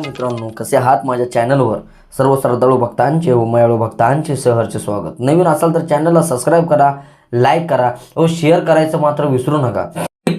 मित्रांनो कसे आहात माझ्या चॅनलवर? सर्व श्रद्धाळू भक्तांचे व मयाळू भक्तांचे सहरचे स्वागत. नवीन असाल तर चॅनलला सबस्क्राईब करा लाईक करा व शेअर करायचं मात्र विसरू नका.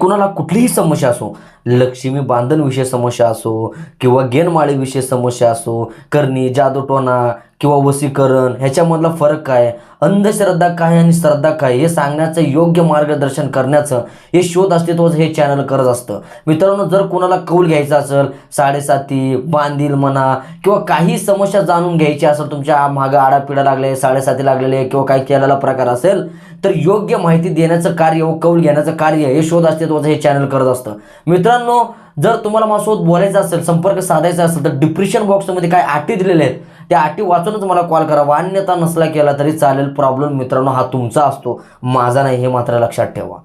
कुणाला कुठलीही समस्या असो लक्ष्मी बांधन विषय समस्या असो किंवा गेनमाळी विषय समस्या असो करणी जादूटोना किंवा वसीकरण ह्याच्यामधला फरक काय? अंधश्रद्धा काय आणि श्रद्धा काय? हे सांगण्याचं योग्य मार्गदर्शन करण्याचं हे शोध अस्तित्वाचं हे चॅनल करत असतं. मित्रांनो जर कोणाला कौल घ्यायचा असेल साडेसाती बांधील म्हणा किंवा काही समस्या जाणून घ्यायची असेल तुमच्या मागं आडापिडा लागले साडेसाती लागलेले किंवा काही केलेला प्रकार असेल तर योग्य माहिती देण्याचं कार्य व कौल घेण्याचं कार्य हे शोध अस्तित्वाचं हे चॅनल करत असतं. मित्रांनो जर तुम्हाला माझ्यासोबत बोलायचं असेल संपर्क साधायचा असेल तर डिप्रेशन बॉक्समध्ये काय आटी दिलेले आहेत त्या अटी वाचूनच मला कॉल करावा अन्यथा नसला केला तरी चालेल. प्रॉब्लेम मित्रांनो हा तुमचा असतो. माझा नाही हे मात्र लक्षात ठेवा.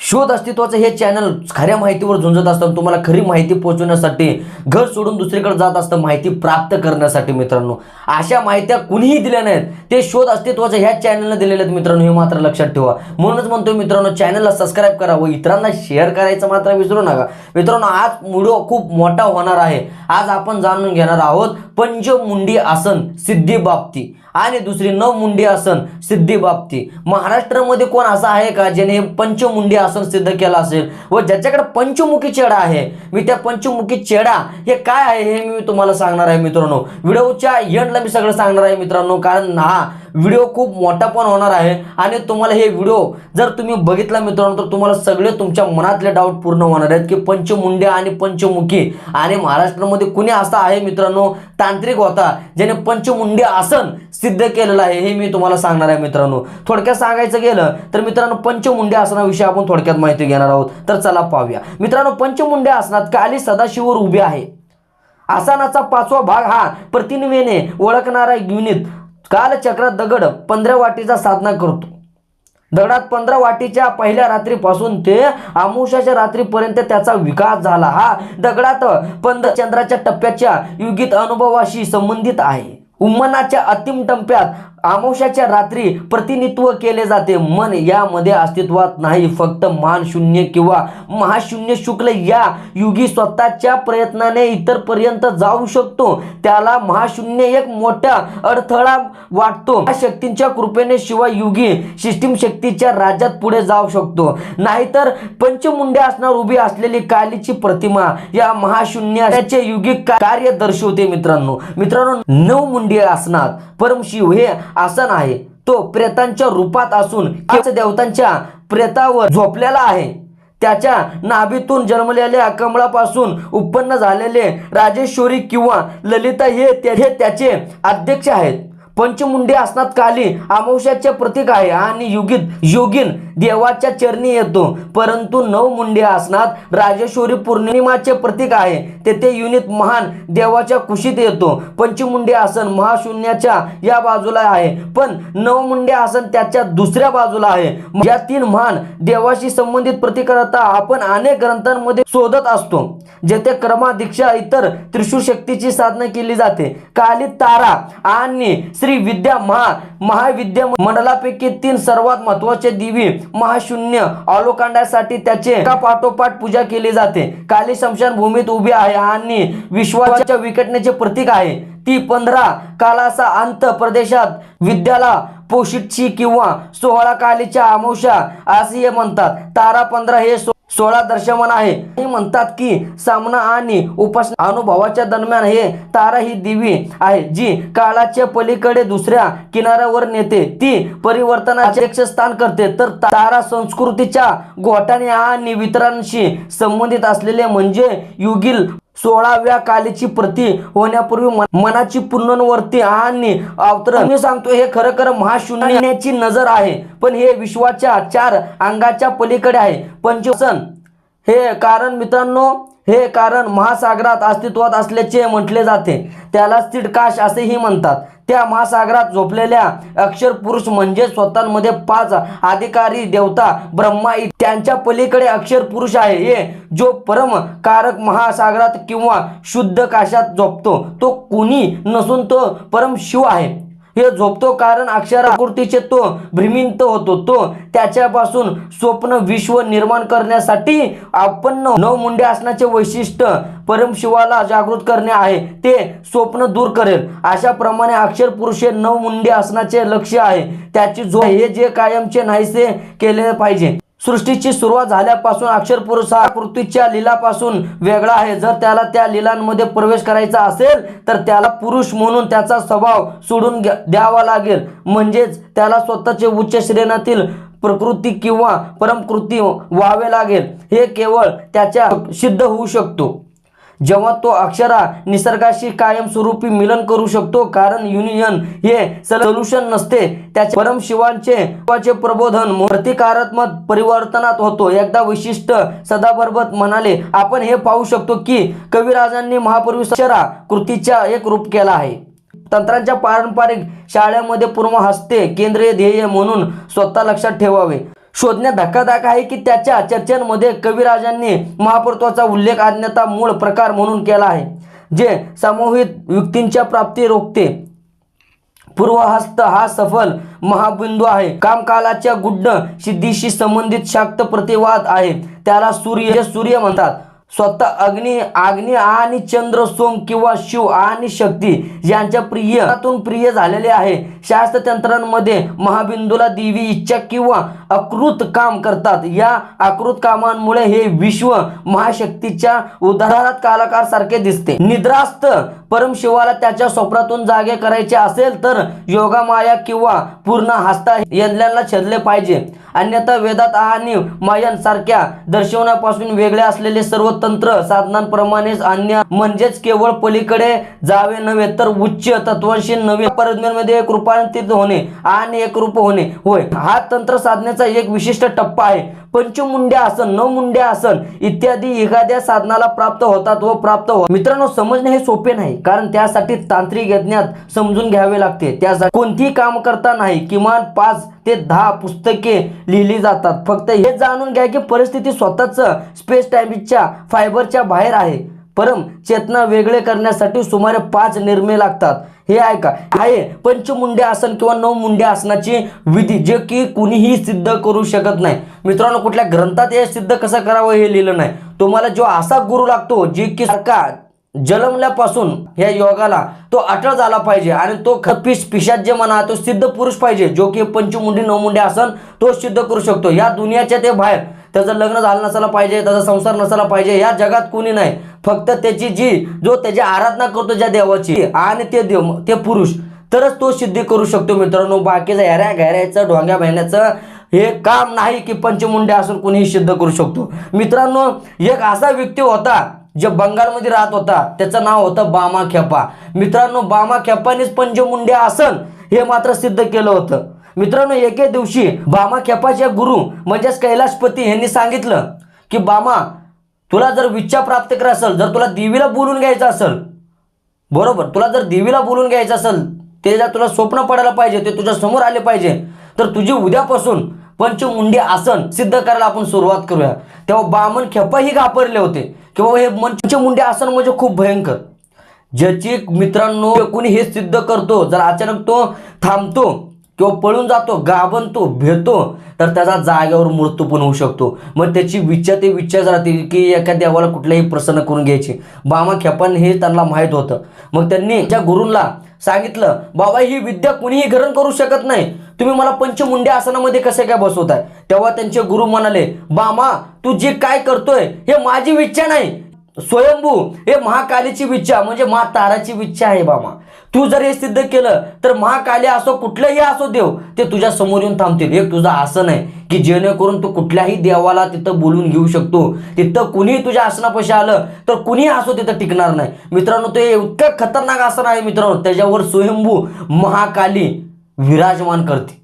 शोध अस्तित्वाचं हे चॅनल खऱ्या माहितीवर झुंजत असतं तुम्हाला खरी माहिती पोहोचवण्यासाठी घर सोडून दुसरीकडे जात असतं माहिती प्राप्त करण्यासाठी मित्रांनो. अशा माहित्या कुणीही दिल्या नाहीत. ते शोध अस्तित्वाचं ह्या चॅनलने दिलेले आहेत मित्रांनो हे मात्र लक्षात ठेवा. म्हणूनच म्हणतो मित्रांनो चॅनलला सबस्क्राईब करा व इतरांना शेअर करायचं मात्र विसरू नका. मित्रांनो आज व्हिडिओ खूप मोठा होणार आहे. आज आपण जाणून घेणार आहोत पंचमुंडी आसन सिद्धी बाबती आणि दुसरी नवमुंडी आसन सिद्धी बाबती महाराष्ट्रामध्ये कोण असा आहे का ज्याने पंचमुंडी आसन सिद्ध केलं असेल? व ज्याच्याकडे पंचमुखी चेडा आहे? मी त्या पंचमुखी चेडा हे काय आहे हे मी तुम्हाला सांगणार आहे मित्रांनो. व्हिडिओच्या एंडला मी सगळं सांगणार आहे मित्रांनो. कारण हा व्हिडिओ खूप मोठा पण होणार आहे. आणि तुम्हाला हे व्हिडिओ जर तुम्ही बघितला मित्रांनो तर तुम्हाला सगळे तुमच्या मनातले डाऊट पूर्ण होणार आहेत की पंचमुंड्या आणि पंचमुखी आणि महाराष्ट्रामध्ये कुणी असा आहे मित्रांनो तांत्रिक होता ज्याने पंचमुंडी आसन सिद्ध केलेलं आहे हे मी तुम्हाला सांगणार आहे मित्रांनो. थोडक्यात सांगायचं गेलं तर मित्रांनो पंचमुंडी आसनाविषयी आपण थोडक्यात माहिती घेणार आहोत. तर चला पाहूया. मित्रांनो पंचमुंडी आसनात काली सदाशिवर उभी आहे. आसनाचा पाचवा भाग हा प्रतिनिवेने ओळखणारा युनित कालचक्रात दगड पंधरा वाटीचा साधना करतो. दगडात पंधरा वाटीच्या पहिल्या रात्रीपासून ते आमुषाच्या रात्रीपर्यंत त्याचा विकास झाला. हा दगडात पंध चंद्राच्या टप्प्याच्या युगित अनुभवाशी संबंधित आहे. उम्मनाच्या अंतिम टप्प्यात अमावश्याच्या रात्री प्रतिनिधित्व केले जाते. मन यामध्ये अस्तित्वात नाही. फक्त मान शून्य किंवा महाशून्य शुक्ल या युगी स्वतःच्या प्रयत्नाने इतरपर्यंत जाऊ शकतो. त्याला महाशून्य एक मोठा अडथळा वाटतो. या शक्तींच्या कृपेने शिवाय युगी सिस्टीम शक्तीच्या राज्यात पुढे जाऊ शकतो. नाहीतर पंचमुंड्या असणार उभी असलेली कालीची प्रतिमा या महाशून्याचे युगी कार्य दर्शवते मित्रांनो. मित्रांनो नऊ मुंडी असणार. परमशिव हे आसन आहे. तो प्रेतांच्या रूपात असून देवतांच्या प्रेतावर झोपलेला आहे. त्याच्या नाभीतून जन्मलेल्या कमळापासून उत्पन्न झालेले राजेश्वरी किंवा ललिता हे हे त्याचे अध्यक्ष आहेत. पंचमुंडी असनात काली अमावश्याचे प्रतीक आहे आणि युगीत योगीन देवाच्या चरणी येतो. परंतु नऊ नवमुंडी असनात राजेश्वरी पौर्णिमाचे प्रतीक आहे. तेथे युनित महान देवाच्या कुशीत येतो. पंचमुंडी आसन महाशून्याच्या या बाजूला आहे. पण नवमुंडी आसन त्याच्या दुसऱ्या बाजूला आहे. या तीन महान देवाशी संबंधित प्रतिकारता आपण अनेक ग्रंथांमध्ये शोधत असतो. जेथे क्रमादीक्षा इतर त्रिशूर शक्तीची साधना केली जाते. काली तारा आणि श्री विद्या महा महाविद्या मंडलापैकी तीन सर्वात महत्त्वाचे दिवी महाशून्य अवलोकंडासाठी त्याचे पाठोपाठ पूजा केली जाते. काली शमशान भूमीत उभी आहे आणि विश्वाच्या विकटण्याचे प्रतीक आहे. ती पंधरा कालाचा अंत प्रदेशात विद्याला पोषितची किंवा सोहळा कालीच्या आमोशा असे म्हणतात. तारा पंधरा हे सोळा दर्शमन आहे. हे म्हणतात की सामना आणि उपासना अनुभवाच्या दरम्यान हे तारा ही दिवी आहे जी काळाच्या पलीकडे दुसऱ्या किनाऱ्यावर नेते. ती परिवर्तनाचे स्थान करते. तर तारा संस्कृतीच्या गोटाने आणि वितरांशी संबंधित असलेले म्हणजे युगील सोळाव्या कालीची प्रती होण्यापूर्वी मनाची पुनर्वृत्ती आणि अवतरण. मी सांगतो हे खरं खरं महाशून्याची नजर आहे पण हे विश्वाच्या चार अंगाच्या पलीकडे आहे. पंचवसन. हे कारण मित्रांनो हे कारण महासागरात अस्तित्वात असल्याचे म्हटले जाते. त्याला स्थिडकाश असेही म्हणतात. त्या महासागरात झोपलेल्या अक्षर पुरुष म्हणजे स्वतःमध्ये पाच अधिकारी देवता ब्रह्मा त्यांच्या पलीकडे अक्षर पुरुष आहे. हे जो परम कारक महासागरात किंवा शुद्ध काशात झोपतो तो कुणी नसून तो परम शिव आहे. हे झोपतो कारण अक्षर आकृतीचे तो भ्रमिंत होतो. तो त्याच्यापासून स्वप्न विश्व निर्माण करण्यासाठी आपण नऊ मुंडे असण्याचे वैशिष्ट्य परमशिवाला जागृत करणे आहे. ते स्वप्न दूर करेल. अशा प्रमाणे अक्षर पुरुषे नऊ मुंडे असण्याचे लक्ष आहे. त्याची झोप हे जे कायमचे नाहीसे केले पाहिजे. सृष्टीची सुरुवात झाल्यापासून अक्षर पुरुष हा कृतीच्या लीलापासून वेगळा आहे. जर त्याला त्या लीलांमध्ये प्रवेश करायचा असेल तर त्याला पुरुष म्हणून त्याचा स्वभाव सोडून द्यावा लागेल. म्हणजेच त्याला स्वतःचे उच्च श्रेणातील प्रकृती किंवा परमकृती व्हावे लागेल. हे केवळ त्याच्या सिद्ध होऊ शकतो. जेव्हा तो अक्षरा निसर्गाशी कायमस्वरूपी मिलन करू शकतो कारण युनियन हे सोल्युशन नसते. त्याचे परमशिवांचे शिवाचे प्रबोधन प्रतिकारात्मक परिवर्तनात होतो. एकदा विशिष्ट सदाबरबत म्हणाले आपण हे पाहू शकतो की कविराजांनी महापूर्वी अक्षरा कृतीचा एक रूप केला आहे. तंत्रांच्या पारंपरिक शाळेमध्ये पूर्व हस्ते केंद्रीय ध्येय म्हणून स्वतः लक्षात ठेवावे. शोधण्यात धक्कादायक आहे की त्याच्या चर्चांमध्ये कविराजांनी महापुरुत्वाचा उल्लेख अज्ञता मूळ प्रकार म्हणून केला आहे जे सामूहिक व्यक्तींच्या प्राप्ती रोखते. पूर्वहस्त हा सफल महाबिंदू आहे. कामकालाच्या गुड्ड सिद्धीशी संबंधित शाक्त प्रतिवाद आहे. त्याला सूर्य सूर्य म्हणतात. स्वतः अग्नी अग्नी आणि चंद्र सोम किंवा शिव आणि शक्ती यांच्या प्रियातून प्रिय झालेले आहे. शास्त्रतंत्रांमध्ये महाबिंदूला देवी इच्छा किंवा अकृत काम करतात. या अकृत कामांमुळे हे विश्व महाशक्तीच्या उदाहरणात कालाकार सारखे दिसते. निद्रास्त परमशिवाला त्याच्या स्वप्नातून जागे करायचे असेल तर योगा माया किंवा पूर्ण हस्ता यांना छेदले पाहिजे. अन्यथा वेदात आणि मायन सारख्या दर्शवण्यापासून वेगळे असलेले सर्व तंत्र साधनांप्रमाणेच अन्य म्हणजेच केवळ पलीकडे जावे नव्हे तर उच्च तत्वांशी नवीन परज्ञांमध्ये एक रूपांतरित होणे आणि एक रूप होणे होय. हा तंत्र साधण्याचा एक विशिष्ट टप्पा आहे. पंचमुंड्या आसन नवमुंड्या आसन इत्यादी एखाद्या साधनाला प्राप्त होतात व प्राप्त हो. मित्रांनो समजणे हे सोपे नाही कारण त्यासाठी तांत्रिक यज्ञात समजून घ्यावे लागते. त्यासाठी कोणतीही काम करता नाही. किमान पाच ते दहा पुस्तके लिहिली जातात. फक्त हे जाणून घ्या की परिस्थिती स्वतःच स्पेस टाईमच्या फायबरच्या बाहेर आहे. परम चेतना वेगळे करण्यासाठी सुमारे पाच निर्मे लागतात. हे ऐका. आहे पंचमुंडे आसन किंवा नऊ मुंडे आसनाची विधी जे की कुणीही सिद्ध करू शकत नाही. मित्रांनो कुठल्या ग्रंथात हे सिद्ध कसं करावं हे लिहिलं नाही. तुम्हाला जो असा गुरु लागतो जे की सारखा जन्मल्यापासून या योगाला तो अटळ झाला पाहिजे आणि तो खपिश पिशाच जे म्हणा तो सिद्ध पुरुष पाहिजे जो की पंचमुंडी नवमुंडी असन तो सिद्ध करू शकतो. या दुनियाच्या ते बाहेर त्याचं लग्न झालं नसायला पाहिजे त्याचा संसार नसायला पाहिजे या जगात कोणी नाही. फक्त त्याची जी जो त्याची आराधना करतो ज्या देवाची आणि ते देव ते पुरुष तरच तो सिद्धी करू शकतो मित्रांनो. बाकीचं ह्याऱ्या घॅऱ्याचं ढोंग्या बहिण्याचं हे काम नाही की पंचमुंडे असून कोणीही सिद्ध करू शकतो. मित्रांनो एक असा व्यक्ती होता जे बंगालमध्ये राहत होता. त्याचं नाव होतं बामा खेपा मित्रांनो बामा खेपानेच पंचमुंडे आसन हे मात्र सिद्ध केलं होतं. मित्रांनो एके दिवशी बामा खेपाचे गुरु म्हणजेच कैलाशपती यांनी सांगितलं की बामा तुला जर विच्छा प्राप्त करायचं असेल जर तुला देवीला बोलून घ्यायचं असेल बरोबर तुला जर देवीला बोलून घ्यायचं असेल ते जर तुला स्वप्न पडायला पाहिजे ते तुझ्या समोर आले पाहिजे तर तुझी उद्यापासून पंचमुंडी आसन सिद्ध करायला आपण सुरुवात करूया. तेव्हा बामन खेपाही घाबरले होते. किंवा हे पंचमुंडी आसन म्हणजे खूप भयंकर. ज्याची मित्रांनो कोणी हे सिद्ध करतो जर अचानक तो थांबतो किंवा पळून जातो गाबनतो भेटतो तर त्याचा जागेवर मृत्यू पण होऊ शकतो. मग त्याची विच्छा ते विचार राहतील की एका देवाला कुठल्याही प्रसन्न करून घ्यायची. बामा खेपान हे त्यांना माहीत होतं. मग त्यांनी त्या गुरूंना सांगितलं बाबा ही विद्या कुणीही ग्रहण करू शकत नाही. तुम्ही मला पंचमुंड्या आसनामध्ये कसे काय बसवताय? तेव्हा त्यांचे गुरु म्हणाले बामा तू जे काय करतोय हे माझी इच्छा नाही. स्वयंभू हे महाकालीची विच्छा म्हणजे मा ताराची विच्छा आहे बामा. तू जर हे सिद्ध केलं तर महाकाली असो कुठलंही असो देव ते तुझ्या समोर येऊन थांबतील. एक तुझं आसन आहे की जेणेकरून तू कुठल्याही देवाला तिथं बोलून घेऊ शकतो. तिथं कुणीही तुझ्या आसनापाशी आलं तर कुणीही असो तिथं टिकणार नाही. मित्रांनो ते इतकं खतरनाक आसन आहे मित्रांनो. त्याच्यावर स्वयंभू महाकाली विराजमान करते.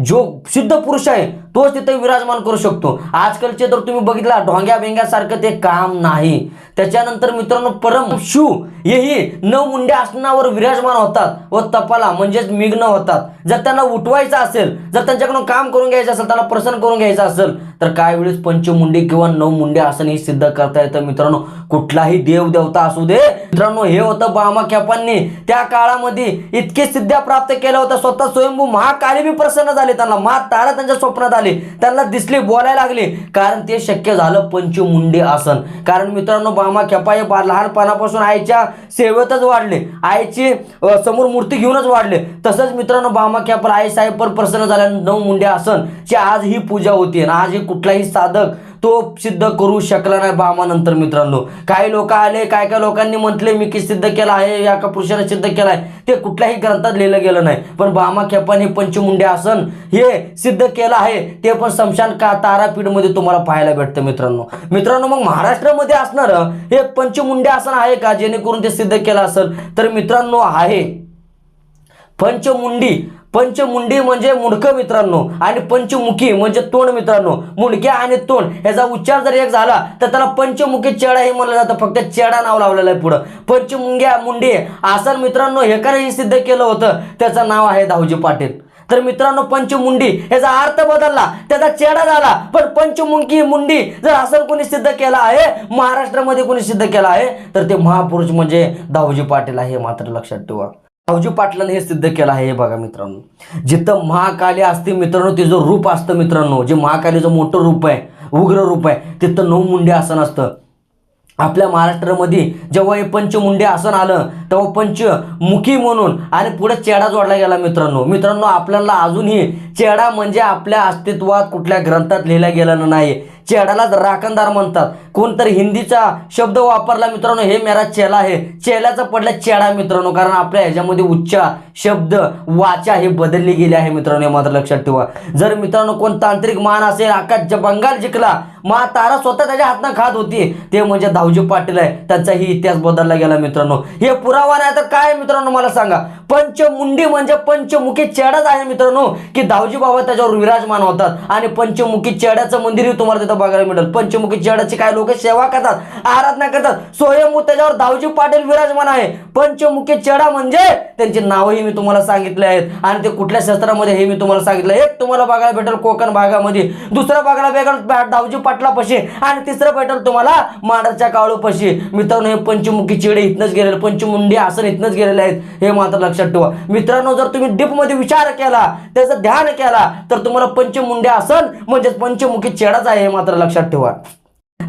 जो सिद्ध पुरुष आहे तोच तिथे विराजमान करू शकतो. आजकालचे तर तुम्ही बघितला ढोंग्या भेंग्यासारखं ते काम नाही. त्याच्यानंतर मित्रांनो परम शू हेही नऊ मुंड्या आसनावर विराजमान होतात व तपाला म्हणजेच मिग्न होतात. जर त्यांना उठवायचं असेल जर त्यांच्याकडून काम करून घ्यायचं असेल त्यांना प्रसन्न करून घ्यायचं असेल तर काय वेळेस पंचमुंडी किंवा नऊ मुंडे आसन ही सिद्ध करता येतं मित्रांनो? कुठलाही देव देवता असू दे. मित्रांनो हे होतं बामा खेपांनी त्या काळामध्ये इतके सिद्ध्या प्राप्त केल्या होत्या. स्वतः स्वयंभू महाकाली बी प्रसन्न झाले. त्यांना महा तारा त्यांच्या स्वप्नात आले. त्यांना दिसले बोलायला लागले. कारण ते शक्य झालं पंचमुंडे आसन. कारण मित्रांनो बामा खेपा हे बा- लहानपणापासून आईच्या सेवेतच वाढले. आईची समोर मूर्ती घेऊनच वाढले. तसंच मित्रांनो बामा खेपा आई साहेब पण प्रसन्न झाल्या नऊ मुंडे आसन. ची आज ही पूजा होती आणि आज ही कुठलाही साधक तो सिद्ध करू शकला नाही बामानंतर मित्रांनो. काही लोक आले काय काय लोकांनी म्हटले मी की सिद्ध केला आहे या का पुरुषाने सिद्ध केला आहे? ते कुठल्याही ग्रंथात लिहिलं गेलं नाही. पण बामा खेपाने पंचमुंडे आसन हे सिद्ध केलं आहे ते पण शमशान का तारापीठमध्ये तुम्हाला पाहायला भेटतं मित्रांनो. मित्रांनो मग महाराष्ट्रामध्ये असणारं हे पंचमुंडे आसन आहे का? जेणेकरून ते सिद्ध केलं असेल? तर मित्रांनो आहे. पंचमुंडी पंचमुंडी म्हणजे मुंडकं मित्रांनो आणि पंचमुखी म्हणजे तोंड मित्रांनो. मुंडक्या आणि तोंड याचा उच्चार जर एक झाला तर त्याला पंचमुखी चेडा हे म्हणलं जातं. फक्त चेडा नाव लावलेलं आहे पुढं. पंचमुंग्या मुंडी आसन मित्रांनो हे हे सिद्ध केलं होतं. त्याचं नाव आहे दाऊजी पाटील. तर मित्रांनो पंचमुंडी याचा अर्थ बदलला. त्याचा चेडा झाला पण पंचमुंकी मुंडी जर असं कोणी सिद्ध केला आहे महाराष्ट्रामध्ये कोणी सिद्ध केला आहे तर ते महापुरुष म्हणजे दाऊजी पाटील आहे हे मात्र लक्षात ठेवा. भाऊजी पाटलाने हे सिद्ध केलं आहे हे बघा मित्रांनो. जिथं महाकाली असते मित्रांनो तिचं रूप असतं मित्रांनो जे महाकालीचं मोठं रूप आहे उग्र रूप आहे तिथं नऊ मुंडे आसन असतं. आपल्या महाराष्ट्रामध्ये जेव्हा हे पंचमुंडे आसन आलं तेव्हा पंचमुखी म्हणून आणि पुढे चेडा जोडला गेला मित्रांनो. मित्रांनो आपल्याला अजूनही चेडा म्हणजे आपल्या अस्तित्वात कुठल्या ग्रंथात लिहिला गेलेला नाही. चेहऱ्यालाच राखणदार म्हणतात. कोणतरी हिंदीचा शब्द वापरला मित्रांनो हे मेरा चेला आहे. चेल्याचा पडला चेडा मित्रांनो कारण आपल्या ह्याच्यामध्ये उच्चार शब्द वाचा हे बदलली गेली आहे मित्रांनो हे मात्र लक्षात ठेवा. जर मित्रांनो कोण तांत्रिक मान असेल आकाश बंगाल जिंकला मा तारा स्वतः त्याच्या हातनं खात होती. ते म्हणजे धावजी पाटील आहे. त्यांचाही इतिहास बदलला गेला मित्रांनो. हे पुरावा नाही तर काय मित्रांनो मला सांगा. पंचमुंडी म्हणजे पंचमुखी चेडाच आहे मित्रांनो की दावजी बाबा त्याच्यावर विराजमान होतात. आणि पंचमुखी चेड्याचं मंदिरही तुम्हाला तिथं बघायला मिळेल. पंचमुखी चेड्याची काय लोक सेवा करतात आराधना करतात स्वयंभू त्याच्यावर दावजी पाटील विराजमान आहे. पंचमुखी चेडा म्हणजे त्यांची नावही मी तुम्हाला सांगितले आहेत. आणि ते कुठल्या शस्त्रामध्ये हे मी तुम्हाला सांगितलं. एक तुम्हाला बघायला भेटेल कोकण भागामध्ये. दुसरं बघायला भेटेल पाटला पाशी आणि तिसरं भेटेल तुम्हाला मांडरच्या काळूपाशी. मित्रांनो हे पंचमुखी चेडे इथनच गेलेले पंचमुंडी आसन इथनच गेलेले आहेत. हे मात्र लक्षात ठेवा मित्रांनो जर तुम्ही डीपमध्ये विचार केला त्याचं ध्यान केला तर तुम्हाला पंचमुंडे आसन म्हणजेच पंचमुखी चेडाच आहे हे मात्र लक्षात ठेवा.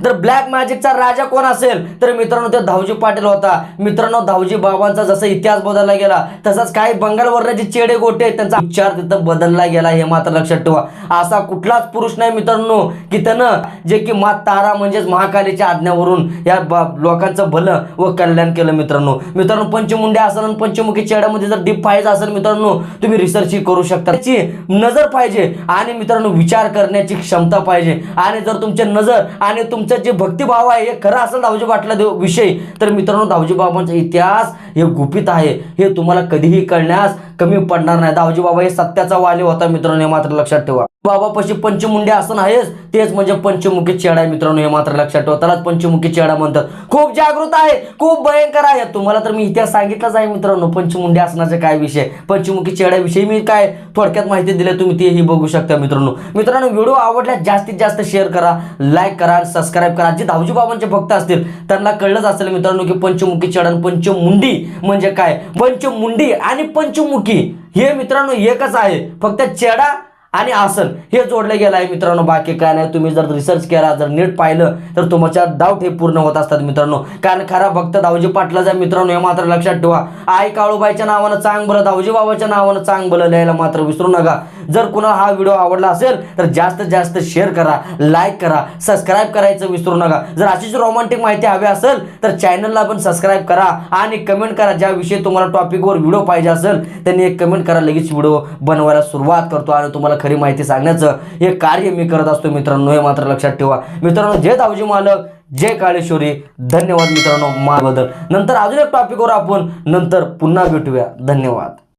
तर ब्लॅक मॅजिकचा राजा कोण असेल तर मित्रांनो ते धावजी पाटील होता. मित्रांनो धावजी बाबांचा जसा इतिहास बदलला गेला तसाच काही बंगालवरचे जे चेडे गोटे आहेत, त्यांचा उच्चार तिथं बदलला गेला हे मात्र लक्षात ठेवा. असा कुठलाच पुरुष नाही मित्रांनो की त्यानं जे की मात तारा म्हणजेच महाकालीच्या आज्ञावरून या बा- लोकांचं भलं व कल्याण केलं मित्रांनो. मित्रांनो पंचमुंडे असेल आणि पंचमुखी चेड्यामध्ये जर डीप पाहिजे असेल मित्रांनो तुम्ही रिसर्च करू शकता. त्याची नजर पाहिजे आणि मित्रांनो विचार करण्याची क्षमता पाहिजे. आणि जर तुमची नजर आणि तुमचं जे भक्तिभाव आहे हे खरं असेल दावजी बाटला देव विषय. तर मित्रांनो दावजी बाबांचा इतिहास हे गुपित आहे. हे तुम्हाला कधीही कळण्यास कमी पडणार नाही. दावजी बाबा हे सत्याचा वाले होता मित्रांनो हे मात्र लक्षात ठेवा. बाबापाशी पंचमुंडे आसन आहेच तेच म्हणजे पंचमुखी चेडा आहे मित्रांनो हे मात्र लक्षात ठेवा. त्यालाच पंचमुखी चेडा म्हणतात. खूप जागृत आहे खूप भयंकर आहे. तुम्हाला तर मी इतिहास सांगितलाच आहे मित्रांनो पंचमुंडे आसनाचे काय विषय? पंचमुखी चेड्याविषयी मी काय थोडक्यात माहिती दिली तुम्ही तेही बघू शकता मित्रांनो. मित्रांनो व्हिडिओ आवडल्यास जास्तीत जास्त शेअर करा लाईक करा सबस्क्राईब करा. जे धावजी बाबांचे भक्त असतील त्यांना कळलंच असेल मित्रांनो की पंचमुखी चेडा पंचमुंडी म्हणजे काय? पंचमुंडी आणि पंचमुखी हे मित्रांनो एकच आहे. फक्त चेडा आणि आसन हे जोडलं गेलं आहे मित्रांनो बाकी काय नाही. तुम्ही जर रिसर्च केला जर नीट पाहिलं तर तुमच्या डाऊट हे पूर्ण होत असतात मित्रांनो. कारण खरा भक्त दावजी पाटलाचा मित्रांनो हे मात्र लक्षात ठेवा. आई काळूबाईच्या नावानं चांग बरं दावजी बाबाच्या नावानं चांग बरं लिहायला मात्र विसरू नका. जर कुणाला हा व्हिडिओ आवडला असेल तर जास्तीत जास्त शेअर करा लाईक करा सबस्क्राईब करायचं विसरू नका. जर अशीच रोमांटिक माहिती हवी असेल तर चॅनलला पण सबस्क्राईब करा आणि कमेंट करा ज्याविषयी तुम्हाला टॉपिकवर व्हिडिओ पाहिजे असेल त्यांनी एक कमेंट करा लगेच व्हिडिओ बनवायला सुरुवात करतो आणि तुम्हाला खरी माहिती सांगण्याचं हे कार्य मी करत असतो मित्रांनो हे मात्र लक्षात ठेवा. मित्रांनो जे दावजी मालक जय काळेश्वरी. धन्यवाद मित्रांनो माबद्दल नंतर अजून एक टॉपिकवर आपण नंतर पुन्हा भेटूया. धन्यवाद.